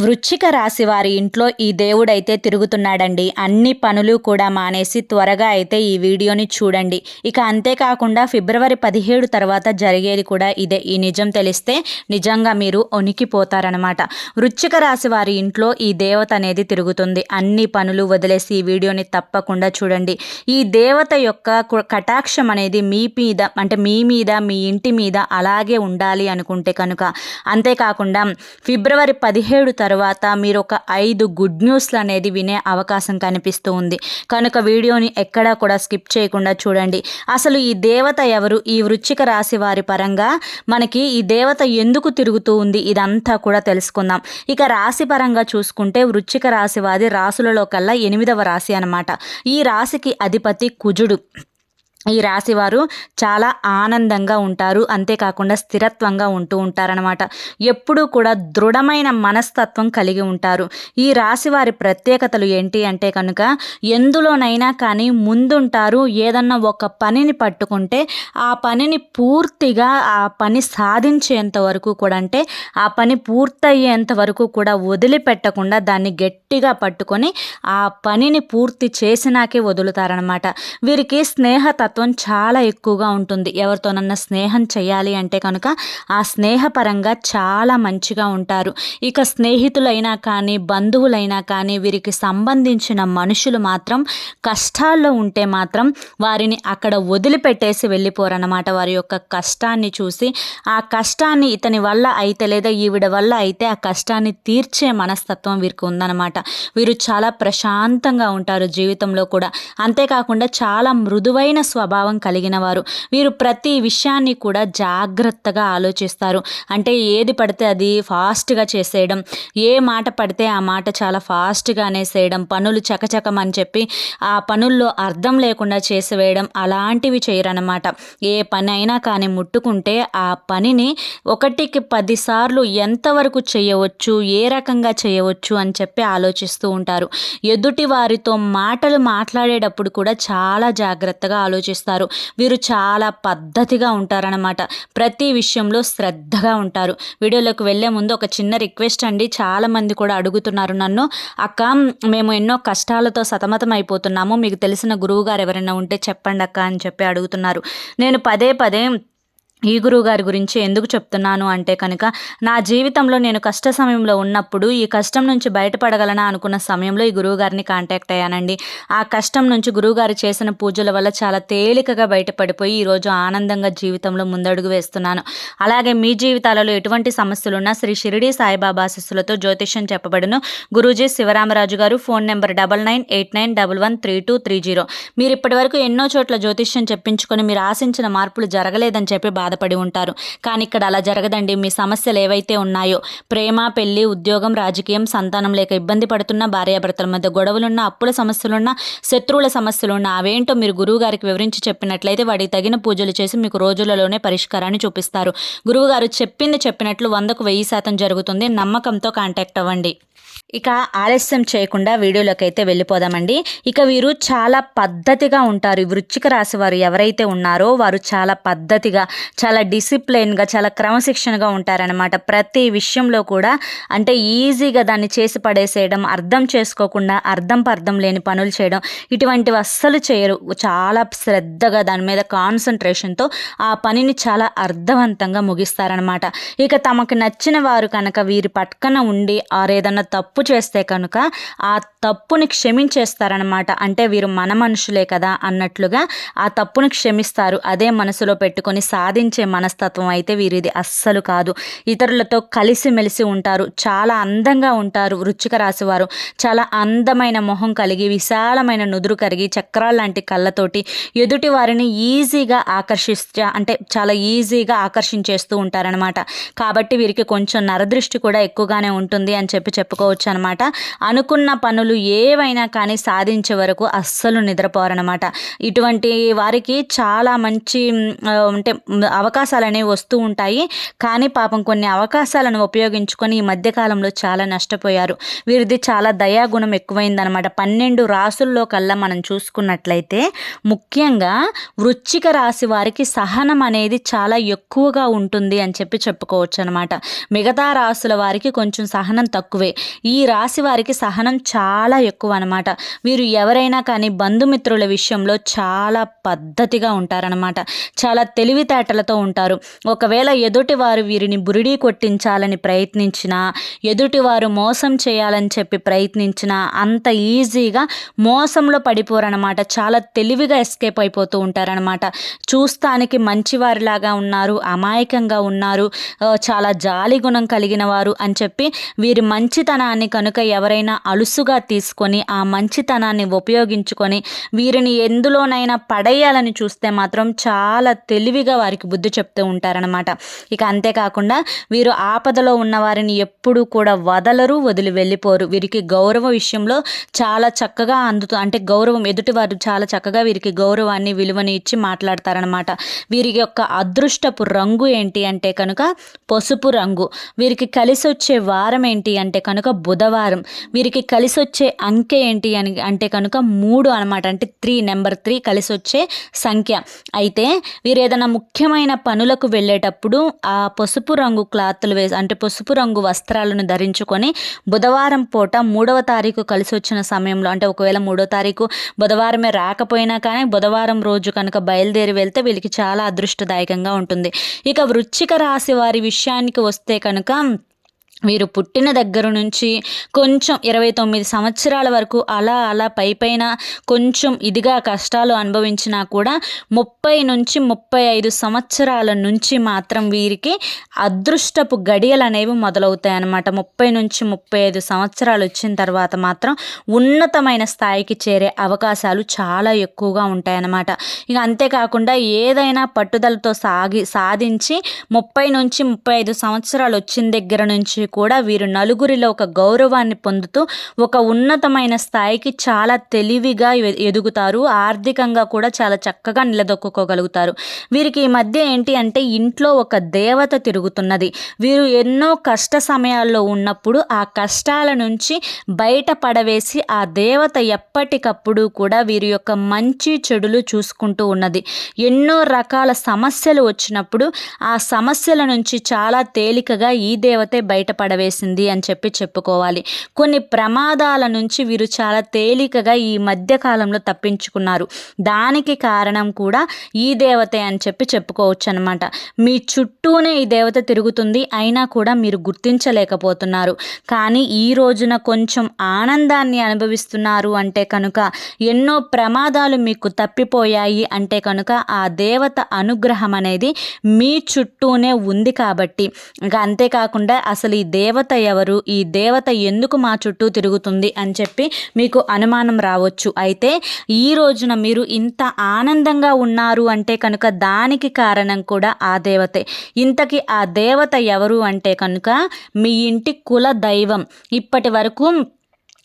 వృచ్చిక రాశి వారి ఇంట్లో ఈ దేవుడైతే తిరుగుతున్నాడండి. అన్ని పనులు కూడా మానేసి త్వరగా అయితే ఈ వీడియోని చూడండి. ఇక అంతేకాకుండా ఫిబ్రవరి పదిహేడు తర్వాత జరిగేది కూడా ఇదే. ఈ నిజం తెలిస్తే నిజంగా మీరు ఉనికిపోతారనమాట వృచ్చిక రాశి వారి ఇంట్లో ఈ దేవత అనేది తిరుగుతుంది. అన్ని పనులు వదిలేసి ఈ వీడియోని తప్పకుండా చూడండి. ఈ దేవత యొక్క కటాక్షం అనేది మీ మీద అంటే మీ మీద మీ ఇంటి మీద అలాగే ఉండాలి అనుకుంటే కనుక. అంతేకాకుండా ఫిబ్రవరి పదిహేడు తర్వాత మీరు ఒక ఐదు గుడ్ న్యూస్లు అనేది వినే అవకాశం కనిపిస్తూ ఉంది. కనుక వీడియోని ఎక్కడా కూడా స్కిప్ చేయకుండా చూడండి. అసలు ఈ దేవత ఎవరు? ఈ వృచ్చిక రాశి వారి పరంగా మనకి ఈ దేవత ఎందుకు తిరుగుతూ ఉంది? ఇదంతా కూడా తెలుసుకుందాం. ఇక రాశి పరంగా చూసుకుంటే వృచ్చిక రాశి వారి రాసులలో కల్లా ఎనిమిదవ రాశి అనమాట ఈ రాశికి అధిపతి కుజుడు. ఈ రాశి వారు చాలా ఆనందంగా ఉంటారు. అంతేకాకుండా స్థిరత్వంగా ఉంటూ ఉంటారనమాట ఎప్పుడూ కూడా దృఢమైన మనస్తత్వం కలిగి ఉంటారు. ఈ రాశి వారి ప్రత్యేకతలు ఏంటి అంటే కనుక ఎందులోనైనా కానీ ముందుంటారు. ఏదన్నా ఒక పనిని పట్టుకుంటే ఆ పనిని పూర్తిగా ఆ పని సాధించేంత వరకు కూడా అంటే ఆ పని పూర్తయ్యేంత వరకు కూడా వదిలిపెట్టకుండా దాన్ని గట్టిగా పట్టుకొని ఆ పనిని పూర్తి చేసినాకే వదులుతారనమాట వీరికి స్నేహ తత్వం చాలా ఎక్కువగా ఉంటుంది. ఎవరితోనన్నా స్నేహం చేయాలి అంటే కనుక ఆ స్నేహపరంగా చాలా మంచిగా ఉంటారు. ఇక స్నేహితులైనా కానీ బంధువులైనా కానీ వీరికి సంబంధించిన మనుషులు మాత్రం కష్టాల్లో ఉంటే మాత్రం వారిని అక్కడ వదిలిపెట్టేసి వెళ్ళిపోరన్నమాట. వారి యొక్క కష్టాన్ని చూసి ఆ కష్టాన్ని ఇతని వల్ల అయితే లేదా ఈవిడ వల్ల అయితే ఆ కష్టాన్ని తీర్చే మనస్తత్వం వీరికి ఉందన్నమాట. వీరు చాలా ప్రశాంతంగా ఉంటారు జీవితంలో కూడా. అంతేకాకుండా చాలా మృదువైన స్వ స్వభావం కలిగిన వారు. వీరు ప్రతి విషయాన్ని కూడా జాగ్రత్తగా ఆలోచిస్తారు. అంటే ఏది పడితే అది ఫాస్ట్గా చేసేయడం. ఏ మాట పడితే ఆ మాట చాలా ఫాస్ట్గా అనేసేయడం. పనులు చకచకమని చెప్పి ఆ పనుల్లో అర్థం లేకుండా చేసివేయడం. అలాంటివి చేయరనమాట ఏ పని అయినా కానీ ముట్టుకుంటే ఆ పనిని ఒకటికి పదిసార్లు ఎంతవరకు చేయవచ్చు ఏ రకంగా చేయవచ్చు అని చెప్పి ఆలోచిస్తూ ఉంటారు. ఎదుటి వారితో మాటలు మాట్లాడేటప్పుడు కూడా చాలా జాగ్రత్తగా ఆలోచిస్తారు. వీరు చాలా పద్ధతిగా ఉంటారనమాట ప్రతి విషయంలో శ్రద్ధగా ఉంటారు. వీడియోలోకి వెళ్ళే ముందు ఒక చిన్న రిక్వెస్ట్ అండి. చాలామంది కూడా అడుగుతున్నారు నన్ను. అక్క మేము ఎన్నో కష్టాలతో సతమతం అయిపోతున్నాము. మీకు తెలిసిన గురువు గారు ఎవరైనా ఉంటే చెప్పండి అక్క అని చెప్పి అడుగుతున్నారు. నేను పదే పదే ఈ గురువు గారి గురించి ఎందుకు చెప్తున్నాను అంటే కనుక నా జీవితంలో నేను కష్ట సమయంలో ఉన్నప్పుడు ఈ కష్టం నుంచి బయటపడగలనా అనుకున్న సమయంలో ఈ గురువు గారిని కాంటాక్ట్ అయ్యానండి. ఆ కష్టం నుంచి గురువుగారు చేసిన పూజల వల్ల చాలా తేలికగా బయటపడిపోయి ఈరోజు ఆనందంగా జీవితంలో ముందడుగు వేస్తున్నాను. అలాగే మీ జీవితాలలో ఎటువంటి సమస్యలున్నా శ్రీ షిరిడి సాయిబాబా శిస్సులతో జ్యోతిష్యం చెప్పబడును. గురూజీ శివరామరాజు గారు phone number double nine eight nine double one three two three zero. మీరు ఇప్పటివరకు ఎన్నో చోట్ల జ్యోతిష్యం చెప్పించుకొని మీరు ఆశించిన మార్పులు జరగలేదని చెప్పి బాధ బాధపడి ఉంటారు. కానీ ఇక్కడ అలా జరగదండి. మీ సమస్యలు ఏవైతే ఉన్నాయో ప్రేమ పెళ్ళి ఉద్యోగం రాజకీయం సంతానం లేక ఇబ్బంది పడుతున్న భార్యాభర్తల మధ్య గొడవలున్న అప్పుల సమస్యలున్న శత్రువుల సమస్యలున్న అవేంటో మీరు గురువు గారికి వివరించి చెప్పినట్లయితే వాడికి తగిన పూజలు చేసి మీకు రోజులలోనే పరిష్కారాన్ని చూపిస్తారు. గురువుగారు చెప్పింది చెప్పినట్లు వందకు వెయ్యి శాతం జరుగుతుంది. నమ్మకంతో కాంటాక్ట్ అవ్వండి. ఇక ఆలస్యం చేయకుండా వీడియోలోకి అయితే వెళ్ళిపోదామండి. ఇక వీరు చాలా పద్ధతిగా ఉంటారు. వృచ్చిక రాశి వారు ఎవరైతే ఉన్నారో వారు చాలా పద్ధతిగా చాలా డిసిప్లైన్గా చాలా క్రమశిక్షణగా ఉంటారనమాట ప్రతి విషయంలో కూడా అంటే ఈజీగా దాన్ని చేసి పడేసేయడం అర్థం చేసుకోకుండా అర్థం పర్థం లేని పనులు చేయడం ఇటువంటివి అస్సలు చేయరు. చాలా శ్రద్ధగా దాని మీద కాన్సన్ట్రేషన్తో ఆ పనిని చాలా అర్థవంతంగా ముగిస్తారనమాట ఇక తమకు నచ్చిన వారు కనుక వీరి పక్కన ఉండి ఆరేదన్నా తప్పు చేస్తే కనుక ఆ తప్పుని క్షమించేస్తారనమాట అంటే వీరు మన మనుషులే కదా అన్నట్లుగా ఆ తప్పుని క్షమిస్తారు. అదే మనసులో పెట్టుకొని సాధించారు మనస్తత్వం అయితే వీరిది అస్సలు కాదు. ఇతరులతో కలిసిమెలిసి ఉంటారు. చాలా అందంగా ఉంటారు వృచ్చిక రాశివారు. చాలా అందమైన మొహం కలిగి విశాలమైన నుదురు కరిగి చక్రాల లాంటి కళ్ళతోటి ఎదుటి వారిని ఈజీగా ఆకర్షిస్తా అంటే చాలా ఈజీగా ఆకర్షించేస్తూ ఉంటారనమాట కాబట్టి వీరికి కొంచెం నరదృష్టి కూడా ఎక్కువగానే ఉంటుంది అని చెప్పి చెప్పుకోవచ్చు అనమాట అనుకున్న పనులు ఏవైనా కానీ సాధించే వరకు అస్సలు నిద్రపోరనమాట ఇటువంటి వారికి చాలా మంచి అంటే అవకాశాలనే అవకాశాలు వస్తూ ఉంటాయి. కానీ పాపం కొన్ని అవకాశాలను ఉపయోగించుకొని ఈ మధ్యకాలంలో చాలా నష్టపోయారు. వీరిది చాలా దయాగుణం ఎక్కువైందనమాట పన్నెండు రాసుల్లో కల్లా మనం చూసుకున్నట్లయితే ముఖ్యంగా వృచ్చిక రాశి వారికి సహనం అనేది చాలా ఎక్కువగా ఉంటుంది అని చెప్పి చెప్పుకోవచ్చు అనమాట మిగతా రాసుల వారికి కొంచెం సహనం తక్కువే. ఈ రాశి వారికి సహనం చాలా ఎక్కువ అనమాట వీరు ఎవరైనా కానీ బంధుమిత్రుల విషయంలో చాలా పద్ధతిగా ఉంటారనమాట చాలా తెలివితేటలతో ఉంటారు. ఒకవేళ ఎదుటివారు వీరిని బురిడీ కొట్టించాలని ప్రయత్నించినా ఎదుటివారు మోసం చేయాలని చెప్పి ప్రయత్నించినా అంత ఈజీగా మోసంలో పడిపోరనమాట చాలా తెలివిగా ఎస్కేప్ అయిపోతూ ఉంటారనమాట చూస్తానికి మంచివారిలాగా ఉన్నారు అమాయకంగా ఉన్నారు చాలా జాలి గుణం కలిగిన వారు అని చెప్పి వీరి మంచితనాన్ని కనుక ఎవరైనా అలుసుగా తీసుకొని ఆ మంచితనాన్ని ఉపయోగించుకొని వీరిని ఎందులోనైనా పడేయాలని చూస్తే మాత్రం చాలా తెలివిగా వారికి బుద్ధి చెప్తూ ఉంటారనమాట ఇక అంతేకాకుండా వీరు ఆపదలో ఉన్న వారిని ఎప్పుడూ కూడా వదలరు వదిలి వెళ్ళిపోరు. వీరికి గౌరవ విషయంలో చాలా చక్కగా అందుతూ అంటే గౌరవం ఎదుటి వారు చాలా చక్కగా వీరికి గౌరవాన్ని విలువని ఇచ్చి మాట్లాడతారనమాట వీరి యొక్క అదృష్టపు రంగు ఏంటి అంటే కనుక పసుపు రంగు. వీరికి కలిసి వచ్చే వారం ఏంటి అంటే కనుక బుధవారం. వీరికి కలిసి వచ్చే అంకె ఏంటి అని అంటే కనుక మూడు అనమాట అంటే త్రీ నెంబర్ త్రీ కలిసి వచ్చే సంఖ్య. అయితే వీరు ఏదైనా ముఖ్యమైన పనులకు వెళ్ళేటప్పుడు ఆ పసుపు రంగు క్లాత్లు వేసి అంటే పసుపు రంగు వస్త్రాలను ధరించుకొని బుధవారం పూట మూడవ తారీఖు కలిసి వచ్చిన సమయంలో అంటే ఒకవేళ మూడో తారీఖు బుధవారమే రాకపోయినా కానీ బుధవారం రోజు కనుక బయలుదేరి వెళ్తే వీళ్ళకి చాలా అదృష్టదాయకంగా ఉంటుంది. ఇక వృచ్చిక రాశి వారి విషయానికి వస్తే కనుక వీరు పుట్టిన దగ్గర నుంచి కొంచెం ఇరవై తొమ్మిది సంవత్సరాల వరకు అలా అలా పై పైన కొంచెం ఇదిగా కష్టాలు అనుభవించినా కూడా ముప్పై నుంచి ముప్పై ఐదు సంవత్సరాల నుంచి మాత్రం వీరికి అదృష్టపు గడియలు అనేవి మొదలవుతాయి అన్నమాట. ముప్పై నుంచి ముప్పై ఐదు సంవత్సరాలు వచ్చిన తర్వాత మాత్రం ఉన్నతమైన స్థాయికి చేరే అవకాశాలు చాలా ఎక్కువగా ఉంటాయన్నమాట ఇక అంతేకాకుండా ఏదైనా పట్టుదలతో సాగి సాధించి ముప్పై నుంచి ముప్పై ఐదు సంవత్సరాలు వచ్చిన దగ్గర నుంచి కూడా వీరు నలుగురిలో ఒక గౌరవాన్ని పొందుతూ ఒక ఉన్నతమైన స్థాయికి చాలా తెలివిగా ఎదుగుతారు. ఆర్థికంగా కూడా చాలా చక్కగా నిలదొక్కుకోగలుగుతారు. వీరికి ఈ మధ్య ఏంటి అంటే ఇంట్లో ఒక దేవత తిరుగుతున్నది. వీరు ఎన్నో కష్ట సమయాల్లో ఉన్నప్పుడు ఆ కష్టాల నుంచి బయట పడవేసి ఆ దేవత ఎప్పటికప్పుడు కూడా వీరి యొక్క మంచి చెడులు చూసుకుంటూ ఉన్నది. ఎన్నో రకాల సమస్యలు వచ్చినప్పుడు ఆ సమస్యల నుంచి చాలా తేలికగా ఈ దేవతే బయట పడవేసింది అని చెప్పి చెప్పుకోవాలి. కొన్ని ప్రమాదాల నుంచి వీరు చాలా తేలికగా ఈ మధ్యకాలంలో తప్పించుకున్నారు. దానికి కారణం కూడా ఈ దేవతే అని చెప్పి చెప్పుకోవచ్చు అనమాట మీ చుట్టూనే ఈ దేవత తిరుగుతుంది అయినా కూడా మీరు గుర్తించలేకపోతున్నారు. కానీ ఈ రోజున కొంచెం ఆనందాన్ని అనుభవిస్తున్నారు అంటే కనుక ఎన్నో ప్రమాదాలు మీకు తప్పిపోయాయి అంటే కనుక ఆ దేవత అనుగ్రహం అనేది మీ చుట్టూనే ఉంది కాబట్టి. ఇంకా అంతేకాకుండా అసలు ఈ దేవత ఎవరు? ఈ దేవత ఎందుకు మా చుట్టూ తిరుగుతుంది అని చెప్పి మీకు అనుమానం రావచ్చు. అయితే ఈ రోజున మీరు ఇంత ఆనందంగా ఉన్నారు అంటే కనుక దానికి కారణం కూడా ఆ దేవతే. ఇంతకి ఆ దేవత ఎవరు అంటే కనుక మీ ఇంటి కుల దైవం. ఇప్పటి వరకు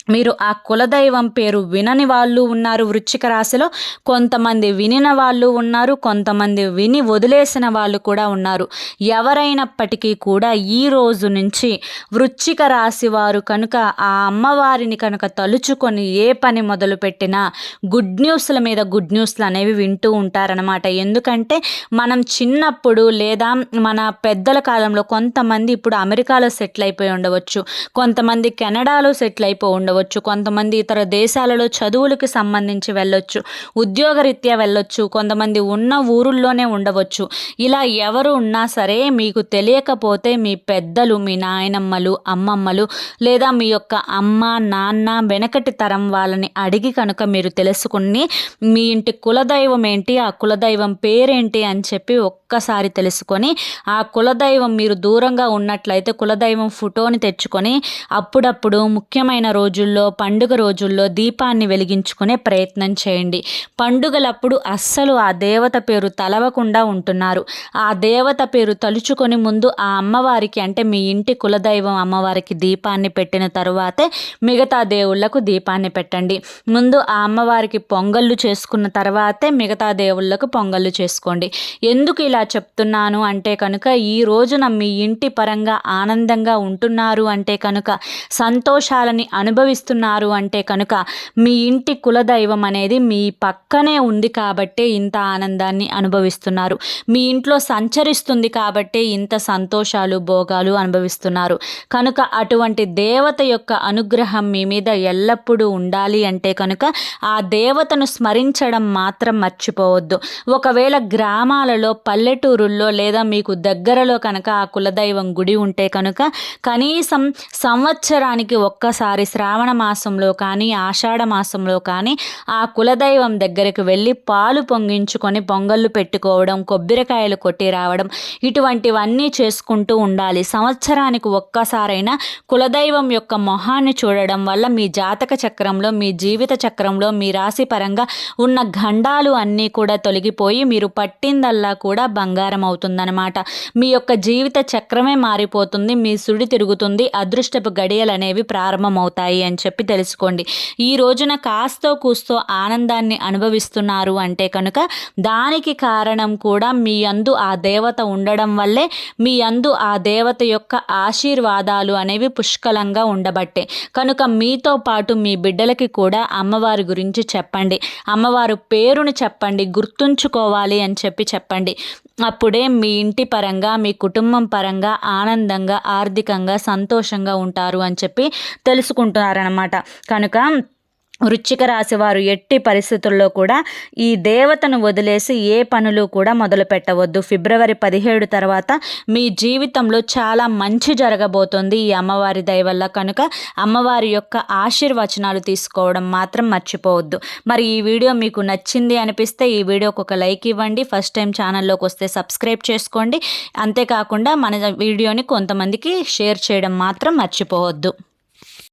మీరు ఆ కులదైవం పేరు వినని వాళ్ళు ఉన్నారు వృచ్చిక రాశిలో. కొంతమంది వినిన వాళ్ళు ఉన్నారు కొంతమంది విని వదిలేసిన వాళ్ళు కూడా ఉన్నారు. ఎవరైనప్పటికీ కూడా ఈ రోజు నుంచి వృచ్చిక రాశి వారు కనుక ఆ అమ్మవారిని కనుక తలుచుకొని ఏ పని మొదలుపెట్టినా గుడ్ న్యూస్ల మీద గుడ్ న్యూస్లు అనేవి వింటూ ఉంటారనమాట ఎందుకంటే మనం చిన్నప్పుడు లేదా మన పెద్దల కాలంలో కొంతమంది ఇప్పుడు అమెరికాలో సెటిల్ అయిపోయి ఉండవచ్చు కొంతమంది కెనడాలో సెటిల్ అయిపోయి ఉండవచ్చు. వెళ్ళవచ్చు. కొంతమంది ఇతర దేశాలలో చదువులకు సంబంధించి వెళ్ళొచ్చు. ఉద్యోగరీత్యా వెళ్ళొచ్చు. కొంతమంది ఉన్న ఊరుల్లోనే ఉండవచ్చు. ఇలా ఎవరు ఉన్నా సరే మీకు తెలియకపోతే మీ పెద్దలు మీ నాయనమ్మలు అమ్మమ్మలు లేదా మీ యొక్క అమ్మ నాన్న వెనకటి తరం వాళ్ళని అడిగి కనుక మీరు తెలుసుకుని మీ ఇంటి కులదైవం ఏంటి ఆ కులదైవం పేరేంటి అని చెప్పి ఒక్కసారి తెలుసుకొని ఆ కులదైవం మీరు దూరంగా ఉన్నట్లయితే కులదైవం ఫోటోని తెచ్చుకొని అప్పుడప్పుడు ముఖ్యమైన రోజుల్లో పండుగ రోజుల్లో దీపాన్ని వెలిగించుకునే ప్రయత్నం చేయండి. పండుగలప్పుడు అస్సలు ఆ దేవత పేరు తలవకుండా ఉంటున్నారు. ఆ దేవత పేరు తలుచుకొని ముందు ఆ అమ్మవారికి అంటే మీ ఇంటి కులదైవం అమ్మవారికి దీపాన్ని పెట్టిన తరువాతే మిగతా దేవుళ్ళకు దీపాన్ని పెట్టండి. ముందు ఆ అమ్మవారికి పొంగళ్ళు చేసుకున్న తర్వాతే మిగతా దేవుళ్ళకు పొంగళ్ళు చేసుకోండి. ఎందుకు ఇలా ఇలా చెప్తున్నాను అంటే కనుక ఈ రోజున మీ ఇంటి పరంగా ఆనందంగా ఉంటున్నారు అంటే కనుక సంతోషాలని అనుభవిస్తున్నారు అంటే కనుక మీ ఇంటి కులదైవం అనేది మీ పక్కనే ఉంది కాబట్టే ఇంత ఆనందాన్ని అనుభవిస్తున్నారు. మీ ఇంట్లో సంచరిస్తుంది కాబట్టే ఇంత సంతోషాలు భోగాలు అనుభవిస్తున్నారు. కనుక అటువంటి దేవత యొక్క అనుగ్రహం మీ మీద ఎల్లప్పుడూ ఉండాలి అంటే కనుక ఆ దేవతను స్మరించడం మాత్రం మర్చిపోవద్దు. ఒకవేళ గ్రామాలలో పల్లె పల్లెటూరుల్లో లేదా మీకు దగ్గరలో కనుక ఆ కులదైవం గుడి ఉంటే కనుక కనీసం సంవత్సరానికి ఒక్కసారి శ్రావణ మాసంలో కానీ ఆషాఢ మాసంలో కానీ ఆ కులదైవం దగ్గరికి వెళ్ళి పాలు పొంగించుకొని పొంగళ్ళు పెట్టుకోవడం కొబ్బరికాయలు కొట్టి రావడం ఇటువంటివన్నీ చేసుకుంటూ ఉండాలి. సంవత్సరానికి ఒక్కసారైనా కులదైవం యొక్క మొహాన్ని చూడడం వల్ల మీ జాతక చక్రంలో మీ జీవిత చక్రంలో మీ రాశి పరంగా ఉన్న గండాలు అన్నీ కూడా తొలగిపోయి మీరు పట్టిందల్లా కూడా బంగారం అవుతుందన్నమాట. మీ యొక్క జీవిత చక్రమే మారిపోతుంది మీ సుడి తిరుగుతుంది అదృష్టపు గడియలు అనేవి ప్రారంభమవుతాయి అని చెప్పి తెలుసుకోండి. ఈ రోజున కాస్తో కూస్తో ఆనందాన్ని అనుభవిస్తున్నారు అంటే కనుక దానికి కారణం కూడా మీ అందు ఆ దేవత ఉండడం వల్లే మీ అందు ఆ దేవత యొక్క ఆశీర్వాదాలు అనేవి పుష్కలంగా ఉండబట్టే. కనుక మీతో పాటు మీ బిడ్డలకి కూడా అమ్మవారి గురించి చెప్పండి. అమ్మవారు పేరును చెప్పండి గుర్తుంచుకోవాలి అని చెప్పి చెప్పండి. అప్పుడే మీ ఇంటి పరంగా మీ కుటుంబం పరంగా ఆనందంగా ఆర్థికంగా సంతోషంగా ఉంటారు అని చెప్పి తెలుసుకుంటున్నారనమాట కనుక వృచ్చిక రాశి వారు ఎట్టి పరిస్థితుల్లో కూడా ఈ దేవతను వదిలేసి ఏ పనులు కూడా మొదలు పెట్టవద్దు. ఫిబ్రవరి పదిహేడు తర్వాత మీ జీవితంలో చాలా మంచి జరగబోతుంది ఈ అమ్మవారి దయ వల్ల. కనుక అమ్మవారి యొక్క ఆశీర్వచనాలు తీసుకోవడం మాత్రం మర్చిపోవద్దు. మరి ఈ వీడియో మీకు నచ్చింది అనిపిస్తే ఈ వీడియోకి ఒక లైక్ ఇవ్వండి. ఫస్ట్ టైం ఛానల్లోకి వస్తే సబ్స్క్రైబ్ చేసుకోండి. అంతేకాకుండా మన వీడియోని కొంతమందికి షేర్ చేయడం మాత్రం మర్చిపోవద్దు.